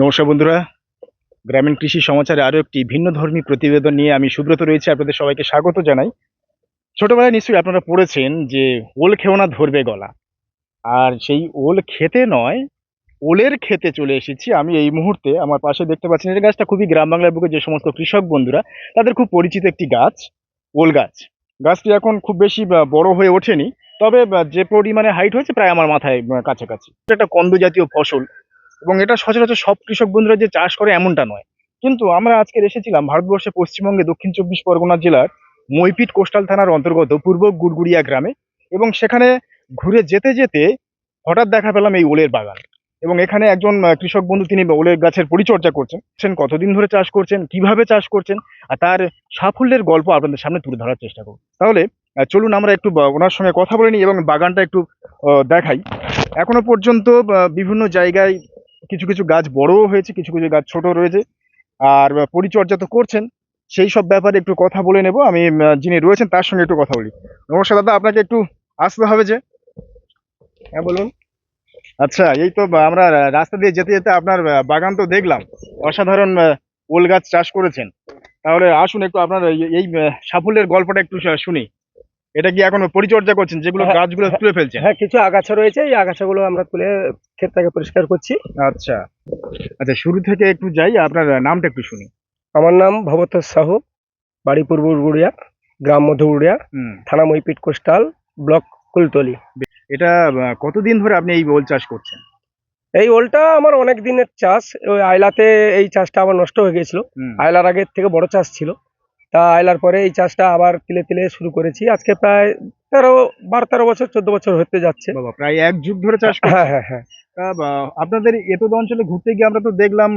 নমস্কার বন্ধুরা। গ্রামীণ কৃষি সমাচারে আরও একটি ভিন্ন ধর্মী প্রতিবেদন নিয়ে আমি সুব্রত রয়েছে, আপনাদের সবাইকে স্বাগত জানাই। ছোটবেলায় নিশ্চয়ই আপনারা পড়েছেন যে, ওল খেও না ধরবে গলা। আর সেই ওল খেতে নয়, ওলের খেতে চলে এসেছি আমি এই মুহূর্তে। আমার পাশে দেখতে পাচ্ছেন, এই গাছটা খুবই গ্রাম বাংলার বুকে যে সমস্ত কৃষক বন্ধুরা, তাদের খুব পরিচিত একটি গাছ, ওল গাছ। গাছটি এখন খুব বেশি বড় হয়ে ওঠেনি, তবে যে পরিমাণে হাইট হয়েছে, প্রায় আমার মাথায় কাছাকাছি। একটা কন্দ জাতীয় ফসল। এবং এটা সচরাচর সব কৃষক বন্ধুরা যে চাষ করে এমনটা নয়। কিন্তু আমরা আজকে এসেছিলাম ভারতবর্ষে পশ্চিমবঙ্গে দক্ষিণ চব্বিশ পরগনা জেলার মইপিট কোস্টাল থানার অন্তর্গত পূর্ব গুড়গুড়িয়া গ্রামে এবং সেখানে ঘুরে যেতে যেতে হঠাৎ দেখা পেলাম এই ওলের বাগান। এবং এখানে একজন কৃষক বন্ধু তিনি ওলের গাছের পরিচর্যা করছেন কতদিন ধরে চাষ করছেন, কীভাবে চাষ করছেন, আর তার সাফল্যের গল্প আপনাদের সামনে তুলে ধরার চেষ্টা করব। তাহলে চলুন আমরা একটু ওনার সঙ্গে কথা বলে নিই এবং বাগানটা একটু দেখাই। এখনও পর্যন্ত বিভিন্ন জায়গায় কিছু কিছু গাছ বড়ও হয়েছে কিছু কিছু গাছ ছোট রয়েছে। আর পরিচর্যা তো করছেন সেই সব ব্যাপারে একটু কথা বলে নেব। আমি যিনি রয়েছেন তার সঙ্গে একটু কথা বলি। নমস্কার দাদা আপনাকে একটু আসতে হবে যে। হ্যাঁ বলুন। আচ্ছা এই তো আমরা রাস্তা দিয়ে যেতে যেতে আপনার বাগান তো দেখলাম। অসাধারণ ওল গাছ চাষ করেছেন। তাহলে আসুন একটু আপনার এই- সাফল্যের গল্পটা একটু শুনি। এটা কি এখন পরিচর্যা করছেন যেগুলো হ্যাঁ, গাছগুলো তুলে ফেলছেন? হ্যাঁ কিছু আগাছা রয়েছে এই আগাছাগুলো আমরা তুলে ক্ষেতটাকে পরিষ্কার করছি। আচ্ছা। আচ্ছা শুরু থেকে একটু যাই আপনার নামটা একটু শুনি। আমার নাম ভবতোষ সাহু বাড়ি পূর্ব উড়িয়া গ্রাম মধ্য উড়িয়া হুম। থানা মইপিট কোস্টাল ব্লক কুলতলি। এটা কতদিন ধরে আপনি এই ওল চাষ করছেন? এই ওলটা আমার অনেক দিনের চাষ। ওই আয়লাতে এই চাষটা আমার নষ্ট হয়ে গেছিল আয়লার আগের থেকে বড় চাষ ছিল। তা আয়লার পরে এই চাষটা আবার তিলে তিলে শুরু করেছি। আজকে প্রায় তেরো বারো তেরো বছর চোদ্দ বছর হতে যাচ্ছে। বাবা প্রায় এক যুগ ধরে চাষ হ্যাঁ হ্যাঁ হ্যাঁ। আপনাদের এতদ অঞ্চলে ঘুরতে গিয়ে আমরা তো দেখলাম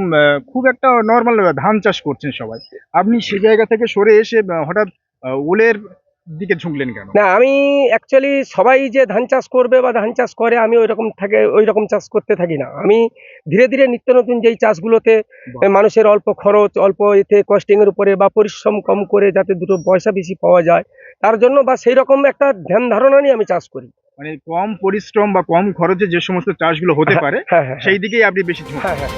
খুব একটা নর্মাল ধান চাষ করছেন সবাই। আপনি সে জায়গা থেকে সরে এসে হঠাৎ ওলের দিকে ঝুঁকলেন কেন? না আমি অ্যাকচুয়ালি সবাই যে ধান চাষ করবে বা ধান চাষ করে আমি ওই রকম থাকে ওই রকম চাষ করতে থাকি না। আমি ধীরে ধীরে নিত্য নতুন যেই চাষগুলোতে মানুষের অল্প খরচ অল্প এতে কস্টিং এর উপরে বা পরিশ্রম কম করে যাতে দুটো পয়সা বেশি পাওয়া যায় তার জন্য বা সেই রকম একটা ধ্যান ধারণা নিয়ে আমি চাষ করি। মানে কম পরিশ্রম বা কম খরচে যে সমস্ত চাষগুলো হতে পারে হ্যাঁ হ্যাঁ সেই দিকেই আপনি বেশি হ্যাঁ হ্যাঁ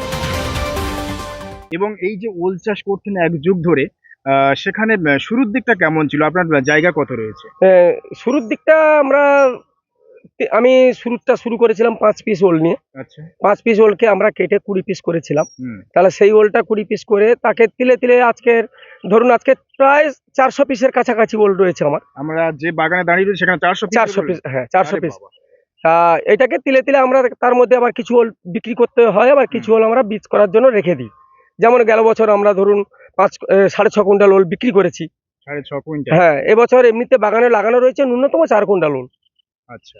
এবং এই যে ওল চাষ করছেন এক যুগ ধরে আহ, সেখানে শুরুর দিকটা কেমন ছিল? আপনার জায়গা কত রয়েছে? শুরুর দিকটা আমরা আমি শুরুটা শুরু করেছিলাম পাঁচ পিস ওল নিয়ে। আচ্ছা। পাঁচ পিস ওলকে আমরা কেটে কুড়ি পিস করেছিলাম। তাহলে সেই ওলটা কুড়ি পিস করে তাকে তিলে তিলে আজকের ধরুন আজকে প্রায় চারশো পিসের কাছাকাছি ওল রয়েছে আমার। আমরা যে বাগানে দাঁড়িয়ে রয়েছে সেখানে চারশো চারশো পিস হ্যাঁ চারশো পিস এটাকে তিলে তিলে আমরা তার মধ্যে আবার কিছু ওল বিক্রি করতে হয় আবার কিছু ওল আমরা বীজ করার জন্য রেখে দিই। যেমন গেল বছর আমরা ধরুন পাঁচ সাড়ে ছ কুইন্টাল ওল বিক্রি করেছি। সাড়ে ছ কুইন্টাল। হ্যাঁ এবছর এমনিতে বাগানে লাগানো রয়েছে ন্যূনতম চার কুইন্টাল ওল আচ্ছা।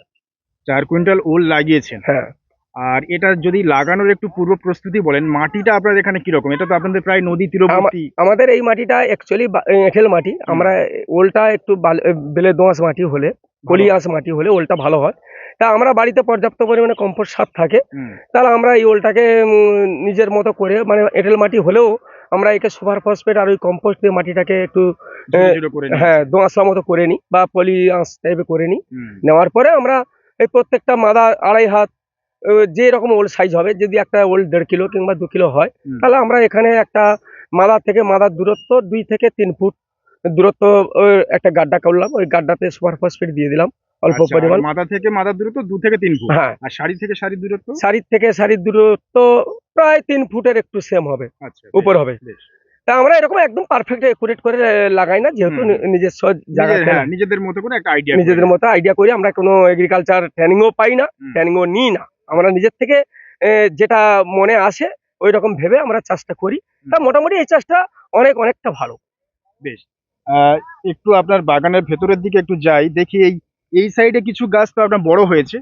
চার কুইন্টাল ওল লাগিয়েছেন। হ্যাঁ। আর এটা যদি লাগানোর একটু পূর্ব প্রস্তুতি বলেন মাটিটা আপনার এখানে কীরকম? এটা তো আপনাদের প্রায় নদী তীরবর্তী। আমাদের এই মাটিটা অ্যাকচুয়ালি এঁঠেল মাটি। আমরা ওলটা একটু বেলে দোঁয়াশ মাটি হলে পলিয়াস মাটি হলে ওলটা ভালো হয়। তা আমরা বাড়িতে পর্যাপ্ত পরিমাণে কম্পোস্ট সার থাকে। তাহলে আমরা এই ওলটাকে নিজের মতো করে মানে এঁটেল মাটি হলেও আমরা একে সুপার ফসফেট আর ওই কম্পোস্ট দিয়ে মাটিটাকে একটু। হ্যাঁ দোঁয়াশা মতো করে নিই বা পলিয়াস টাইপে করে নিই। নেওয়ার পরে আমরা এই প্রত্যেকটা মাদা আড়াই হাত যে রকম ওল্ড সাইজ হবে যদি একটা ওল্ড দেড় কিলো কিংবা দু কিলো হয় তাহলে আমরা এখানে একটা মাদা থেকে মাদার দূরত্ব দুই থেকে তিন ফুট দূরত্ব একটা গাড্ডা করলাম। ওই গাড্ডাতে সুপার ফসফেট দিয়ে দিলাম অল্প আচ্ছা, পরিমাণ। মাথা থেকে মাথার দূরত্ব দু থেকে তিন ফুট? হ্যাঁ। আর শাড়ি থেকে শাড়ির দূরত্ব? শাড়ির থেকে শাড়ির দূরত্ব প্রায় তিন ফুটের একটু সেম হবে। আচ্ছা উপর বেশ, হবে। আমরা এরকম একদম পারফেক্ট একুরেট করে লাগাই না যেহেতু নিজস্ব জায়গা হ্যাঁ নিজেদের মতো করে একটা আইডিয়া নিজেদের মতো আইডিয়া করি আমরা কোনো এগ্রিকালচার ট্রেনিংও পাই না। ট্রেনিংও নিই না। আমরা নিজের থেকে যেটা মনে আসে ওই রকম ভেবে আমরা চাষটা করি। তা মোটামুটি এই চাষটা অনেক অনেকটা ভালো। বেশ। একটু আপনার বাগানের ভেতরের দিকে একটু যাই দেখি এই এই সাইডে কিছু গাছ তো আপনার বড় হয়েছে।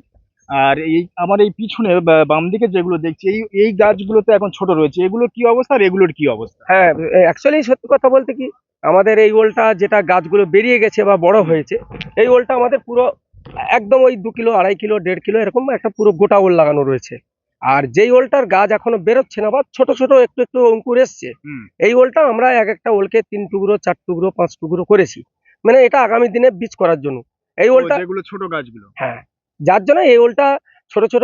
আর এই আমার এই পিছনে বাম দিকে যেগুলো দেখছি এই এই গাছগুলো তো এখন ছোট রয়েছে। এগুলোর কি অবস্থা আর এগুলোর কি অবস্থা? হ্যাঁ অ্যাকচুয়ালি সত্যি কথা বলতে কি আমাদের এই ওলটা যেটা গাছগুলো বেরিয়ে গেছে বা বড় হয়েছে এই ওলটা আমাদের পুরো একদম ওই দু কিলো আড়াই কিলো দেড় কিলো এরকম একটা পুরো গোটা ওল লাগানো রয়েছে। আর যেই ওলটার গাছ এখনও বেরোচ্ছে না বা ছোট ছোট একটু একটু অঙ্কুর এসছে এই ওলটা আমরা এক একটা ওলকে তিন টুকরো চার টুকরো পাঁচ টুকরো করেছি। মানে এটা আগামী দিনে বীজ করার জন্য। এই ওলটা ছোট গাছগুলো। হ্যাঁ। যার জন্য এই ওলটা ছোট ছোট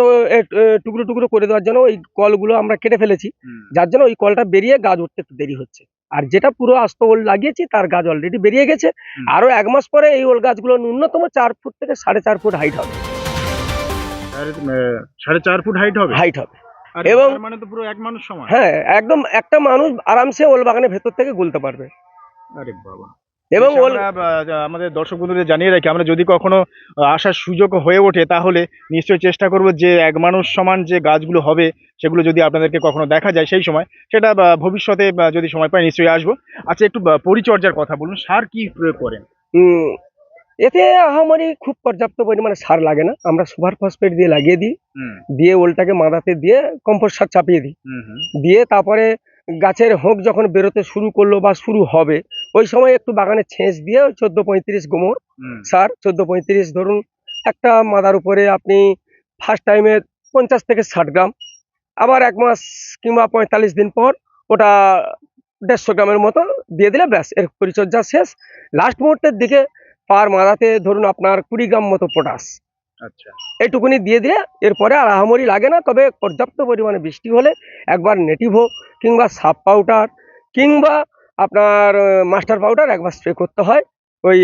টুকরো টুকরো করে দেওয়ার জন্য ওই কলগুলো আমরা কেটে ফেলেছি। যার জন্য ওই কলটা বেরিয়ে গাছ উঠতে একটু দেরি হচ্ছে। আর যেটা পুরো আস্ত ওল লাগিয়েছি তার গাছ অলরেডি বেরিয়ে গেছে। হুম। আরও এক মাস পরে এই ওল গাছগুলো ন্যূনতম চার ফুট থেকে সাড়ে চার ফুট হাইট হবে। সাড়ে চার ফুট হাইট হবে? হাইট হবে। এবং- মানে তো পুরো এক মানুষ সমান? হ্যাঁ একদম একটা মানুষ আরামসে ওল বাগানের ভেতর থেকে গুলতে পারবে। আরে বাবা। এবং ওল আমাদের দর্শক বন্ধুদের জানিয়ে রাখি আমরা যদি কখনো আসার সুযোগ হয়ে ওঠে তাহলে নিশ্চয়ই চেষ্টা করব যে এক মানুষ সমান যে গাছগুলো হবে সেগুলো যদি আপনাদেরকে কখনো দেখা যায় সেই সময় সেটা ভবিষ্যতে যদি সময় পাই নিশ্চয়ই আসব। আচ্ছা একটু পরিচর্যার কথা বলুন সার কি প্রয়োগ করেন? এতে আহামরি খুব পর্যাপ্ত পরিমাণে সার লাগে না। আমরা সুপার ফসফেট দিয়ে লাগিয়ে দিই হুম। দিয়ে ওলটাকে মাদাতে দিয়ে কম্পোস্ট সার চাপিয়ে দিই। দিয়ে তারপরে গাছের হোক যখন বেরোতে শুরু করল বা শুরু হবে ওই সময় একটু বাগানে ছেঁচ দিয়ে ওই চোদ্দ পঁয়ত্রিশ গোমর সার চোদ্দ পঁয়ত্রিশ ধরুন একটা মাদার উপরে আপনি ফার্স্ট টাইমে পঞ্চাশ থেকে ষাট গ্রাম আবার এক মাস কিংবা পঁয়তাল্লিশ দিন পর ওটা দেড়শো গ্রামের মতো দিয়ে দিলে ব্যাস এর পরিচর্যা শেষ। লাস্ট মুহূর্তের দিকে পার মাদাতে ধরুন আপনার কুড়ি গ্রাম মতো পটাশ আচ্ছা। এইটুকুনি দিয়ে দিয়ে এরপরে আর আহামরি লাগে না তবে পর্যাপ্ত পরিমাণে বৃষ্টি হলে একবার নেটিভো কিংবা সাব পাউডার কিংবা আপনার মাস্টার পাউডার একবার স্প্রে করতে হয় ওই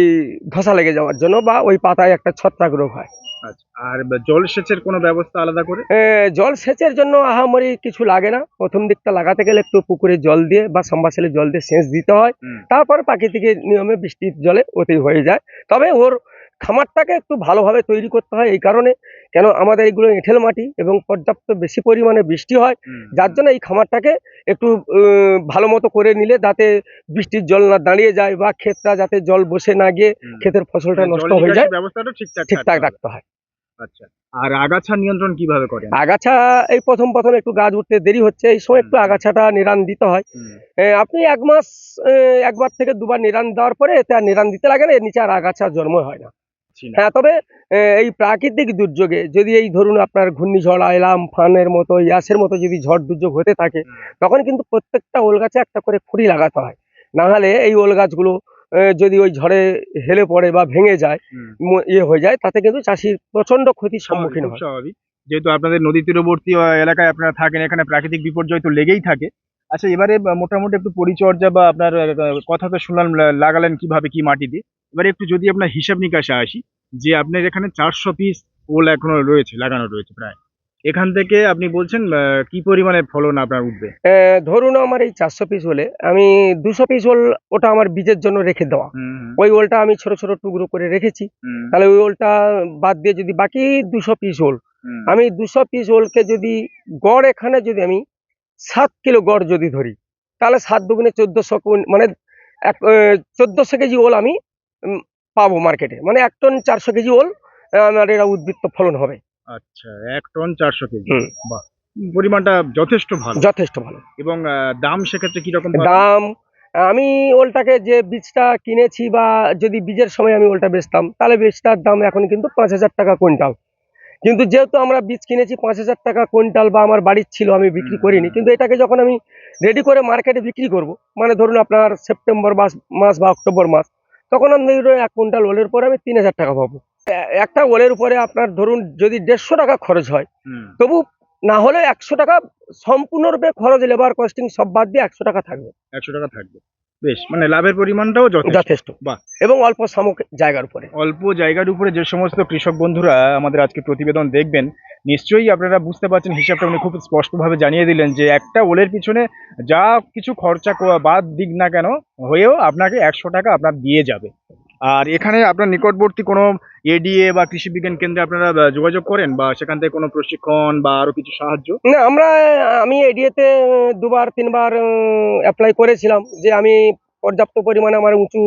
ধসা লেগে যাওয়ার জন্য বা ওই পাতায় একটা ছত্রাক রোগ হয়। আচ্ছা আর জল জলসেচের কোনো ব্যবস্থা আলাদা করে? জল সেচের জন্য আহামরি কিছু লাগে না। প্রথম দিকটা লাগাতে গেলে একটু পুকুরে জল দিয়ে বা সম্বাসেলে জল দিয়ে সেচ দিতে হয়। তারপর প্রাকৃতিক নিয়মে বৃষ্টির জলে অতি হয়ে যায়। তবে ওর খামারটাকে একটু ভালোভাবে তৈরি করতে হয় এই কারণে কেন আমাদের এইগুলো এঁঠেল মাটি এবং পর্যাপ্ত বেশি পরিমাণে বৃষ্টি হয় যার জন্য এই খামারটাকে একটু ভালো মতো করে নিলে যাতে বৃষ্টির জল না দাঁড়িয়ে যায় বা ক্ষেতটা যাতে জল বসে না গিয়ে ক্ষেতের ফসলটা মানে নষ্ট হয়ে যায় ব্যবস্থাটা ঠিকঠাক রাখতে হয়। আচ্ছা আর আগাছা নিয়ন্ত্রণ কীভাবে করেন? আগাছা এই প্রথম প্রথম একটু গাছ উঠতে দেরি হচ্ছে এই সময় একটু আগাছাটা নিরান দিতে হয়। আপনি এক মাস একবার থেকে দুবার নিরান দেওয়ার পরে এতে আর নিরান দিতে লাগে না এর নিচে আর আগাছা জন্ম হয় না। হ্যাঁ তবে এই প্রাকৃতিক দুর্যোগে যদি এই ধরুন আপনার ঘূর্ণিঝড় আইলাম ফানের মতো ইয়াসের মতো যদি ঝড় দুর্যোগ হতে থাকে তখন কিন্তু প্রত্যেকটা ওল গাছে একটা করে খুঁড়ি লাগাতে হয়। না হলে এই ওল গাছগুলো যদি ওই ঝড়ে হেলে পড়ে বা ভেঙে যায় ইয়ে হয়ে যায় তাতে কিন্তু চাষির প্রচণ্ড ক্ষতির সম্মুখীন হয়। স্বাভাবিক। যেহেতু আপনাদের নদী তীরবর্তী এলাকায় আপনারা থাকেন এখানে প্রাকৃতিক বিপর্যয় তো লেগেই থাকে। আচ্ছা এবারে মোটামুটি একটু পরিচর্যা বা আপনার কথা তো শুনলাম লাগালেন কীভাবে কি মাটি দিয়ে? এবারে একটু যদি আপনার হিসাব নিকাশে আসি যে আপনার এখানে চারশো পিস ওল এখনও রয়েছে লাগানো রয়েছে প্রায়। এখান থেকে আপনি বলছেন কি পরিমাণে ফলন আপনার উঠবে? ধরুন আমার এই চারশো পিস হলে আমি দুশো পিস ওল ওটা আমার বীজের জন্য রেখে দেওয়া। ওই ওলটা আমি ছোট ছোট টুকরো করে রেখেছি। তাহলে ওই ওলটা বাদ দিয়ে যদি বাকি দুশো পিস ওল আমি দুশো পিস ওলকে যদি গড় এখানে যদি আমি সাত কিলো গড় যদি ধরি তাহলে সাত দুগুণে চোদ্দশো মানে এক চোদ্দশো কেজি ওল আমি পাবো মার্কেটে মানে এক টন চারশো কেজি ওল আমার এটা উদ্বৃত্ত ফলন হবে। আচ্ছা এক টন চারশো কেজি। বাহ। পরিমাণটা যথেষ্ট ভালো। যথেষ্ট ভালো। এবং দাম সেক্ষেত্রে কীরকম দাম আমি ওলটাকে যে বীজটা কিনেছি বা যদি বীজের সময় আমি ওলটা বেচতাম তাহলে বীজটার দাম এখন কিন্তু পাঁচ হাজার টাকা কুইন্টাল। কিন্তু যেহেতু আমরা বীজ কিনেছি পাঁচ হাজার টাকা কুইন্টাল বা আমার বাড়ির ছিল আমি বিক্রি করিনি কিন্তু এটাকে যখন আমি রেডি করে মার্কেটে বিক্রি করব মানে ধরুন আপনার সেপ্টেম্বর মাস মাস বা অক্টোবর মাস তখন আমি ধরুন এক কুইন্টাল ওলের পরে আমি তিন হাজার টাকা পাবো। একটা ওলের উপরে আপনার ধরুন যদি দেড়শো টাকা খরচ হয় তবু না হলে একশো টাকা সম্পূর্ণরূপে খরচ লেবার কস্টিং সব বাদ দিয়ে একশো টাকা থাকবে। একশো টাকা থাকবে। বেশ মানে লাভের পরিমাণটাও যথেষ্ট। বাহ। এবং অল্প সামক জায়গার উপরে। অল্প জায়গার উপরে যে সমস্ত কৃষক বন্ধুরা আমাদের আজকে প্রতিবেদন দেখবেন নিশ্চয়ই আপনারা বুঝতে পারছেন হিসাবটা উনি খুব স্পষ্টভাবে জানিয়ে দিলেন যে একটা ওলের পিছনে যা কিছু খরচা বাদ দিক না কেন হয়েও আপনাকে একশো টাকা আপনার দিয়ে যাবে। আর এখানে আপনার নিকটবর্তী কোনো এডিএ বা কৃষি বিজ্ঞান কেন্দ্রে আপনারা যোগাযোগ করেন বা সেখান থেকে কোনো প্রশিক্ষণ বা আরও কিছু সাহায্য? না আমরা আমি এডিএতে দুবার তিনবার অ্যাপ্লাই করেছিলাম যে আমি পর্যাপ্ত পরিমাণে আমার উঁচু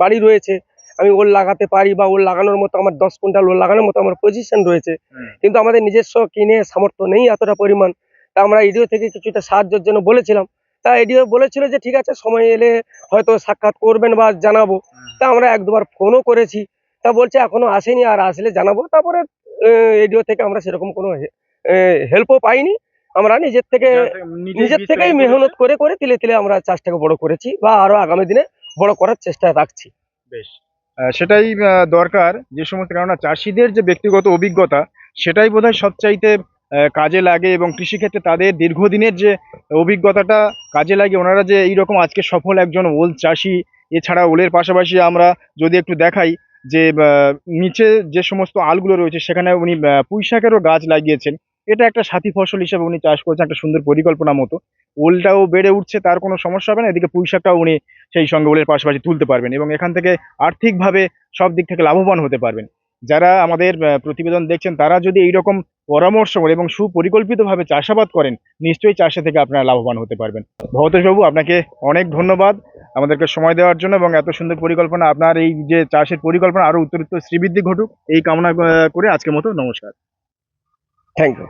বাড়ি রয়েছে আমি ওল লাগাতে পারি বা ওল লাগানোর মতো আমার দশ কুইন্টাল ওল লাগানোর মতো আমার পজিশন রয়েছে। কিন্তু আমাদের নিজস্ব কিনে সামর্থ্য নেই এতটা পরিমাণ। তা আমরা এডিও থেকে কিছুটা সাহায্যের জন্য বলেছিলাম। তা এডিও বলেছিল যে ঠিক আছে সময় এলে হয়তো সাক্ষাৎ করবেন বা জানাব। তা আমরা এক দুবার ফোনও করেছি। তা বলছে এখনও আসেনি আর আসলে জানাব। তারপরে এডিও থেকে আমরা সেরকম কোনো হেল্পও পাইনি। আমরা নিজের থেকে নিজের থেকেই মেহনত করে করে তিলে তিলে আমরা চাষটাকে বড় করেছি বা আরও আগামী দিনে বড় করার চেষ্টা রাখছি। বেশ। সেটাই দরকার। যে সমস্ত কেননা চাষিদের যে ব্যক্তিগত অভিজ্ঞতা সেটাই বোধহয় সবচাইতে কাজে লাগে এবং কৃষিক্ষেত্রে তাদের দীর্ঘদিনের যে অভিজ্ঞতাটা কাজে লাগে ওনারা যে এইরকম আজকে সফল একজন ওল চাষি এছাড়া ওলের পাশাপাশি আমরা যদি একটু দেখাই যে নিচে যে সমস্ত আলগুলো রয়েছে, সেখানে উনি পুঁই শাকেরও গাছ লাগিয়েছেন। এটা একটা সাথী ফসল হিসেবে উনি চাষ করেছেন, একটা সুন্দর পরিকল্পনা মতো। ওলটাও বেড়ে উঠছে, তার কোনো সমস্যা হবে না। এদিকে পুঁই শাকটাও উনি সেই সঙ্গে ওলের পাশাপাশি তুলতে পারবেন এবং এখান থেকে আর্থিকভাবে সব দিক থেকে লাভবান হতে পারবেন। যারা আমাদের প্রতিবেদন দেখছেন, তারা যদি এইরকম পরামর্শ করে এবং সুপরিকল্পিতভাবে চাষাবাদ করেন, নিশ্চয়ই চাষে থেকে আপনারা লাভবান হতে পারবেন। ভবতোষবাবু, আপনাকে অনেক ধন্যবাদ। আমাদেরকে সময় দেওয়ার জন্য এবং এত সুন্দর পরিকল্পনা আপনার এই যে চাষের পরিকল্পনা আরও উত্তরোত্তর শ্রীবৃদ্ধি ঘটুক, এই কামনা করে আজকের মতো নমস্কার। Thank you